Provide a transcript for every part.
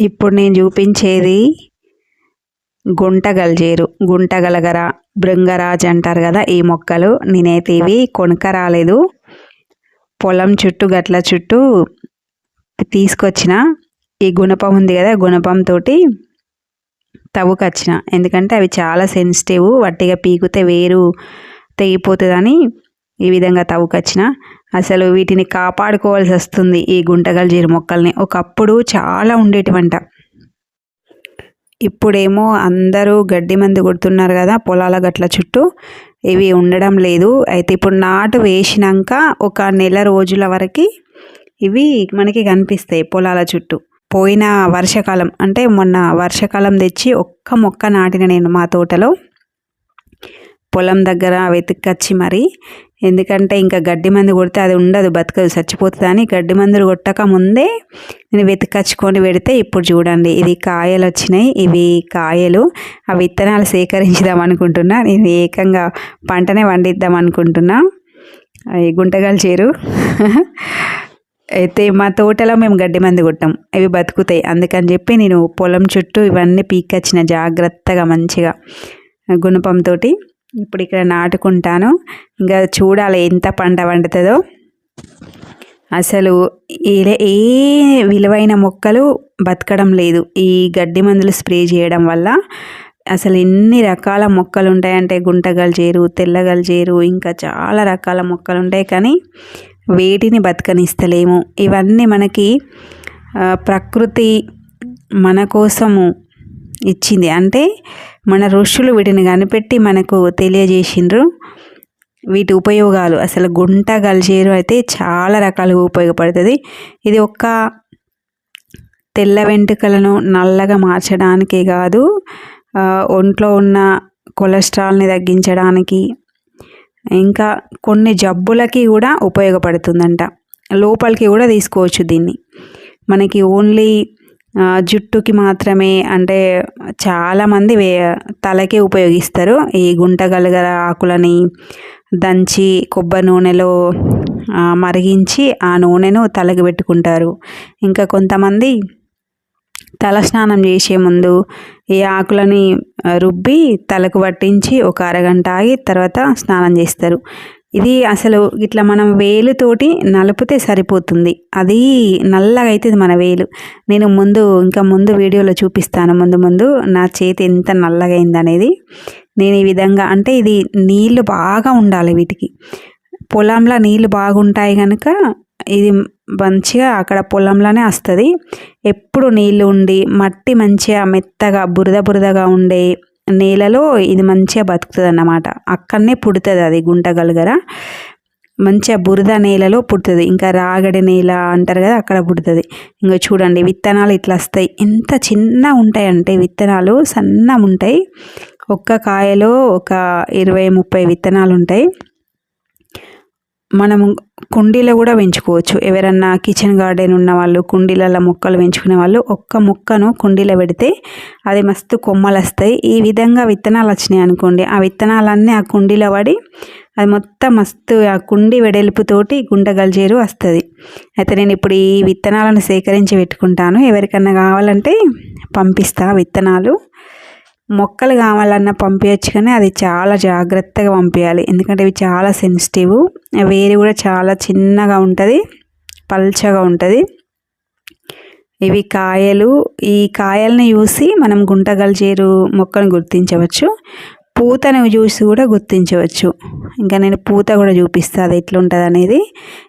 ఇప్పుడు నేను చూపించేది గుంట గల్జేరు గుంట గలగర అంటారు కదా ఈ మొక్కలు. నేనైతే ఇవి కొనుక రాలేదు పొలం చుట్టూ గట్ల చుట్టూ తీసుకొచ్చిన. ఈ గుణపం ఉంది కదా గుణపంతో తవ్వుకొచ్చిన. ఎందుకంటే అవి చాలా సెన్సిటివ్ వట్టిగా పీకితే వేరు తెగిపోతుందని ఈ విధంగా తవ్వుకొచ్చిన. అసలు వీటిని కాపాడుకోవాల్సి వస్తుంది ఈ గుంటగల్జీరు మొక్కల్ని ఒకప్పుడు చాలా ఉండేటివంట. ఇప్పుడేమో అందరూ గడ్డి మంది కొడుతున్నారు కదా పొలాల గట్ల చుట్టూ. ఇవి ఉండడం లేదు. అయితే ఇప్పుడు నాటు వేసినాక ఒక నెల రోజుల వరకు ఇవి మనకి కనిపిస్తాయి పొలాల చుట్టూ. పోయిన వర్షాకాలం అంటే మొన్న వర్షాకాలం తెచ్చి ఒక్క మొక్క నాటిన నేను మా తోటలో. పొలం దగ్గర వెతుక్కొచ్చి మరి. ఎందుకంటే ఇంకా గడ్డి మందు కొడితే అది ఉండదు బతకదు చచ్చిపోతుంది అని గడ్డి మందులు కొట్టక ముందే నేను వెతుకచ్చుకొని పెడితే ఇప్పుడు చూడండి ఇది కాయలు వచ్చినాయి ఇవి కాయలు. ఆ విత్తనాలు సేకరించుదాం అనుకుంటున్నా నేను ఏకంగా పంటనే వండిద్దాం అనుకుంటున్నా. గుంటగాలు చేరు. అయితే మా తోటలో మేము గడ్డి మంది కొట్టాం అవి బతుకుతాయి. అందుకని చెప్పి నేను పొలం చుట్టూ ఇవన్నీ పీకొచ్చిన జాగ్రత్తగా మంచిగా గుణపంతో ఇప్పుడు ఇక్కడ నాటుకుంటాను. ఇంకా చూడాలి ఎంత పంట వండుతుందో అసలు ఏ విలువైన మొక్కలు బతకడం లేదు. ఈ గడ్డి మందులు స్ప్రే చేయడం వల్ల అసలు ఎన్ని రకాల మొక్కలు ఉంటాయంటే గుంటగల్జేరు తెల్లగల్జేరు ఇంకా చాలా రకాల మొక్కలు ఉంటాయి కానీ వేటిని బతకనిస్తలేము. ఇవన్నీ మనకి ప్రకృతి మన కోసము ఇచ్చింది. అంటే మన ఋషులు వీటిని కనిపెట్టి మనకు తెలియజేసిండ్రు. వీటి ఉపయోగాలు అసలు గుంట గల్చేరు అయితే చాలా రకాలుగా ఉపయోగపడుతుంది. ఇది ఒక్క తెల్ల వెంట్రుకలను నల్లగా మార్చడానికే కాదు ఒంట్లో ఉన్న కొలెస్ట్రాల్ని తగ్గించడానికి ఇంకా కొన్ని జబ్బులకి కూడా ఉపయోగపడుతుందంట. లోపలికి కూడా తీసుకోవచ్చు దీన్ని. మనకి ఓన్లీ జుట్టుకి మాత్రమే అంటే చాలామంది వే తలకే ఉపయోగిస్తారు. ఈ గుంటగలగల ఆకులని దంచి కొబ్బరి నూనెలో మరిగించి ఆ నూనెను తలకి పెట్టుకుంటారు. ఇంకా కొంతమంది తల స్నానం చేసే ముందు ఈ ఆకులని రుబ్బి తలకు పట్టించి ఒక అరగంట ఆగి తర్వాత స్నానం చేస్తారు. ఇది అసలు ఇట్లా మనం వేలుతోటి నలిపితే సరిపోతుంది. అది నల్లగా అవుతుంది మన వేలు. నేను ముందు ఇంకా ముందు వీడియోలో చూపిస్తాను. ముందు ముందు నా చేతి ఎంత నల్లగైందనేది నేను ఈ విధంగా అంటే ఇది నీళ్ళు బాగా ఉండాలి వీటికి. పొలంలో నీళ్ళు బాగుంటాయి కనుక ఇది మంచిగా అక్కడ పొలంలోనే వస్తుంది. ఎప్పుడు నీళ్ళు ఉండి మట్టి మంచిగా మెత్తగా బురద బురదగా ఉండే నేలలో ఇది మంచిగా బతుకుతుంది అన్నమాట అక్కడనే పుడుతుంది అది గుంటగలుగర మంచిగా బురద నేలలో పుడుతుంది. ఇంకా రాగడి నేల అంటారు కదా అక్కడ పుడుతుంది. ఇంకా చూడండి విత్తనాలు ఇట్లా వస్తాయి. ఎంత చిన్న ఉంటాయంటే విత్తనాలు సన్నం ఉంటాయి. ఒక్క కాయలో ఒక ఇరవై ముప్పై విత్తనాలు ఉంటాయి. మనము కుండీలో కూడా పెంచుకోవచ్చు. ఎవరన్నా కిచెన్ గార్డెన్ ఉన్న వాళ్ళు కుండీలలో మొక్కలు పెంచుకునే వాళ్ళు ఒక్క మొక్కను కుండీలో పెడితే అది మస్తు కొమ్మలు వస్తాయి. ఈ విధంగా విత్తనాలు వచ్చినాయి అనుకోండి. ఆ విత్తనాలన్నీ ఆ కుండీలో పడి అది మొత్తం మస్తు ఆ కుండి వెడల్పుతోటి గుంటగల్జేరు వస్తుంది. అయితే నేను ఇప్పుడు ఈ విత్తనాలను సేకరించి పెట్టుకుంటాను. ఎవరికన్నా కావాలంటే పంపిస్తా విత్తనాలు. మొక్కలు కావాలన్నా పంపించచ్చు కానీ అది చాలా జాగ్రత్తగా పంపించాలి ఎందుకంటే ఇవి చాలా సెన్సిటివ్ వేరు కూడా చాలా చిన్నగా ఉంటుంది పల్చగా ఉంటుంది. ఇవి కాయలు ఈ కాయల్ని చూసి మనం గుంటగల్చేరు మొక్కను గుర్తించవచ్చు. పూతను చూసి కూడా గుర్తించవచ్చు. ఇంకా నేను పూత కూడా చూపిస్తాను అది ఎట్లుంటుంది అనేది.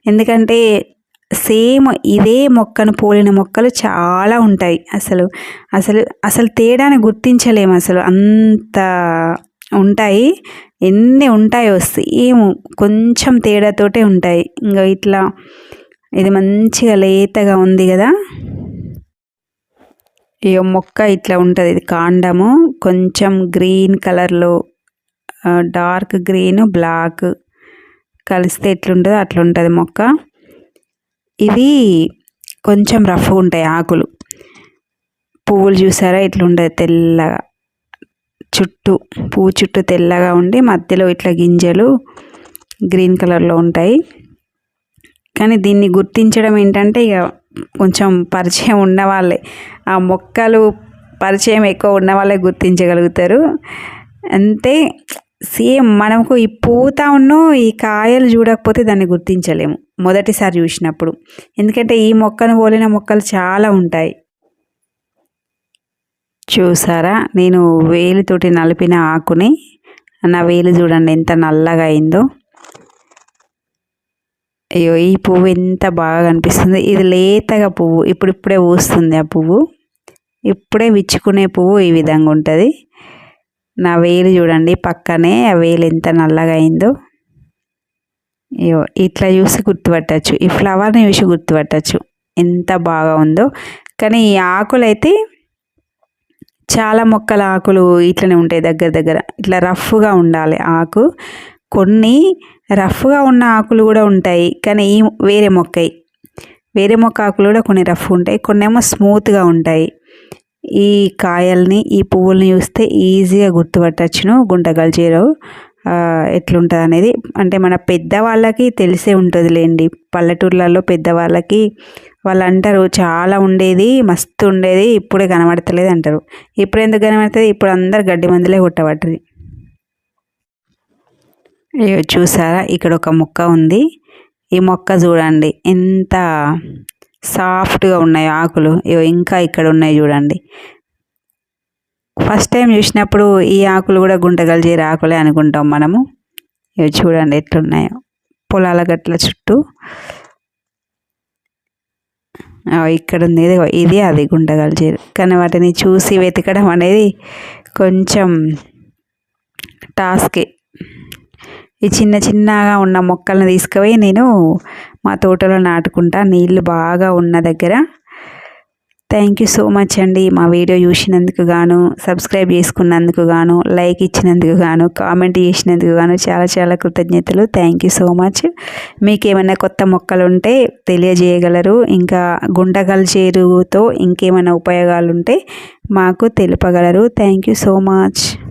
ఎందుకంటే సేమ్ ఇదే మొక్కను పోలిన మొక్కలు చాలా ఉంటాయి. అసలు అసలు అసలు తేడాని గుర్తించలేము అసలు అంత ఉంటాయి. ఎన్ని ఉంటాయో సేమ్ కొంచెం తేడాతోటే ఉంటాయి. ఇంకా ఇట్లా ఇది మంచిగా లేతగా ఉంది కదా. ఈ మొక్క ఇట్లా ఉంటుంది. ఇది కాండము. కొంచెం గ్రీన్ కలర్లో డార్క్ గ్రీన్ బ్లాక్ కలిస్తే ఎట్లుంటుందో అట్లా ఉంటుంది మొక్క. ఇవి కొంచెం రఫ్గా ఉంటాయి ఆకులు. పువ్వులు చూసారా? ఇట్లుంటుంది తెల్లగా. చుట్టూ పువ్వు చుట్టూ తెల్లగా ఉండి మధ్యలో ఇట్లా గింజలు గ్రీన్ కలర్లో ఉంటాయి. కానీ దీన్ని గుర్తించడం ఏంటంటే ఇక కొంచెం పరిచయం ఉన్నవాళ్ళే. ఆ మొక్కలు పరిచయం ఎక్కువ ఉన్న వాళ్ళే గుర్తించగలుగుతారు. అంటే సేమ్ మనకు ఈ పూత ఉన్ను ఈ కాయలు చూడకపోతే దాన్ని గుర్తించలేము. మొదటిసారి చూసినప్పుడు. ఎందుకంటే ఈ మొక్కను పోలిన మొక్కలు చాలా ఉంటాయి. చూసారా? నేను వేలితోటి నలిపిన ఆకుని నా వేలు చూడండి ఎంత నల్లగా అయిందో. అయ్యో ఈ పువ్వు ఎంత బాగా కనిపిస్తుంది. ఇది లేతగా పువ్వు ఇప్పుడిప్పుడే పూస్తుంది ఆ పువ్వు. ఇప్పుడే విచ్చుకునే పువ్వు ఈ విధంగా ఉంటుంది. నా వేలు చూడండి పక్కనే ఆ వేలు ఎంత నల్లగా అయిందో. అయ్యో ఇట్లా చూసి గుర్తుపట్టచ్చు. ఈ ఫ్లవర్ని చూసి గుర్తుపట్టచ్చు. ఎంత బాగా ఉందో. కానీ ఈ ఆకులు అయితే చాలా మొక్కల ఆకులు ఇట్లనే ఉంటాయి దగ్గర దగ్గర. ఇట్లా రఫ్గా ఉండాలి ఆకు. కొన్ని రఫ్గా ఉన్న ఆకులు కూడా ఉంటాయి కానీ ఈ వేరే మొక్కయి. వేరే మొక్క ఆకులు కూడా కొన్ని రఫ్ ఉంటాయి కొన్ని ఏమో స్మూత్గా ఉంటాయి. ఈ కాయల్ని ఈ పువ్వుల్ని చూస్తే ఈజీగా గుర్తుపట్టచ్చును గుంటగల్చీరావు ఎట్లుంటుంది అనేది అంటే మన పెద్దవాళ్ళకి తెలిసే ఉంటుంది లేండి పల్లెటూర్లలో పెద్దవాళ్ళకి వాళ్ళు అంటారు చాలా ఉండేది మస్తు ఉండేది ఇప్పుడే కనబడతలేదు అంటారు ఇప్పుడు ఎందుకు కనబడుతుంది? ఇప్పుడు అందరు గడ్డి మందులే కొట్టబట్టరు చూసారా? ఇక్కడ ఒక మొక్క ఉంది. ఈ మొక్క చూడండి ఎంత సాఫ్ట్గా ఉన్నాయి ఆకులు. ఇంకా ఇక్కడ ఉన్నాయి చూడండి. ఫస్ట్ టైం చూసినప్పుడు ఈ ఆకులు కూడా గుంటగలిజేరు ఆకులే అనుకుంటాం మనము. ఇవి చూడండి ఎట్లున్నాయో. పొలాల గట్ల చుట్టూ. ఇక్కడ ఉంది. ఇది అది గుంటగలిజేరు కానీ వాటిని చూసి వెతకడం అనేది కొంచెం టాస్కే. ఈ చిన్న చిన్నగా ఉన్న మొక్కలను తీసుకుపోయి నేను మా తోటలో నాటుకుంటా. నీళ్ళు బాగా ఉన్న దగ్గర థ్యాంక్ యూ సో మచ్ అండి. మా వీడియో చూసినందుకు గాను సబ్స్క్రైబ్ చేసుకున్నందుకు గాను లైక్ ఇచ్చినందుకు గాను కామెంట్ చేసినందుకు గాను చాలా చాలా కృతజ్ఞతలు. థ్యాంక్ యూ సో మచ్ మీకు ఏమైనా కొత్త మొక్కలు ఉంటే తెలియజేయగలరు. ఇంకా గుంటగల్ చేరుతో ఇంకేమైనా ఉపయోగాలు ఉంటే మాకు తెలుపగలరు. Thank you so much